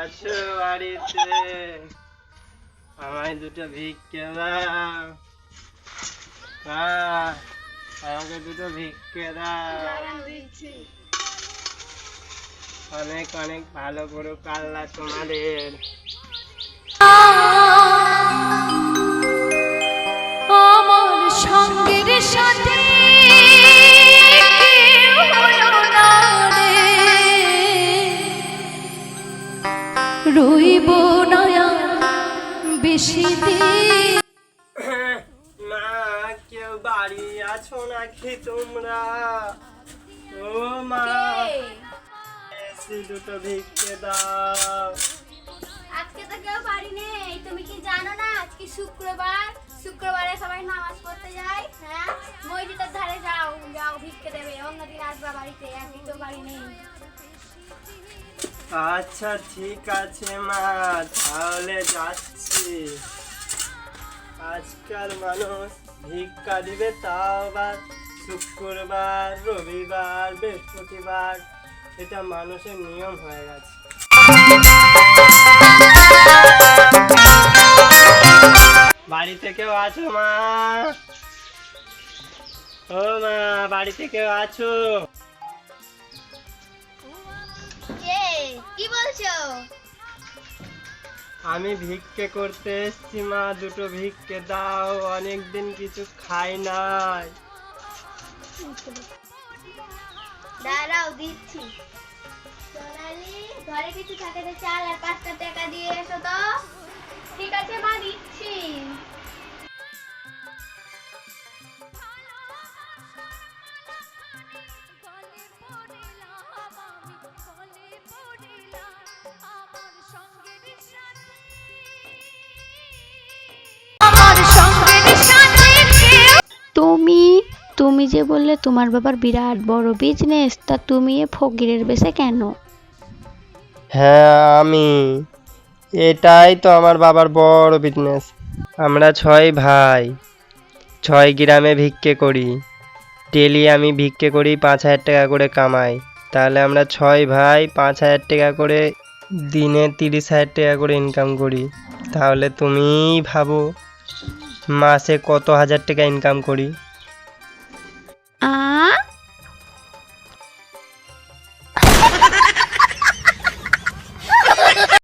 বাড়িতে আমায় দুটো ভিক্ষে দাও। আমাকে দুটো ভিক্ষে দাও। অনেক অনেক ভালো করুক আল্লাহ তোমাদের। রইব না আর বেশি মা কেউ বাড়ি আছো নাকি তোমরা? ও মা দুটো ভিক্ষে দাও। আজকে তো কেউ বাড়ি নেই তুমি কি জানো না? আজকে শুক্রবার শুক্রবারে সবাই নামাজ পড়তে যায় হ্যাঁ? মসজিদের ধারে যাও যাও ভিক্ষে দেবে অন্যদিন আসবা বাড়িতে আজকে কেউ বাড়ি নেই। আচ্ছা ঠিক আছে মা, তাহলে যাচ্ছি। আজকাল মানুষ ভিক্ষা দিবে তাও আবার শুক্রবার, রবিবার, বৃহস্পতিবার, এটা মানুষের নিয়ম হয়ে গেছে। বাড়িতে কেউ আছো মা? ও মা, বাড়িতে কেউ আছো? আমি ভিক্ষে করতে এসছি, মা। দুটো ভিক্ষে দাও, অনেকদিন কিছু খাই নাই। দাঁড়াও, দিচ্ছি। সোনালি, ঘরে কিছু থাকে চাল আর পাঁচটা তুমি তুমি যে বললে তোমার বাবার বিরাট বড় বিজনেস তা তুমি এ ফকিরের বেশে কেন? হ্যাঁ আমি। এটাই তো আমার বাবার বড় বিজনেস আমরা ছয় ভাই। ছয় গ্রামে ভিক্ষে করি। ডেলি আমি ভিক্ষে করি পাঁচ হাজার টাকা করে কামাই। তাহলে আমরা ছয় ভাই পাঁচ হাজার টাকা করে দিনে তিরিশ হাজার টাকা করে ইনকাম করি। তাহলে তুমি ভাবো। মাসে কত হাজার টাকা ইনকাম করি?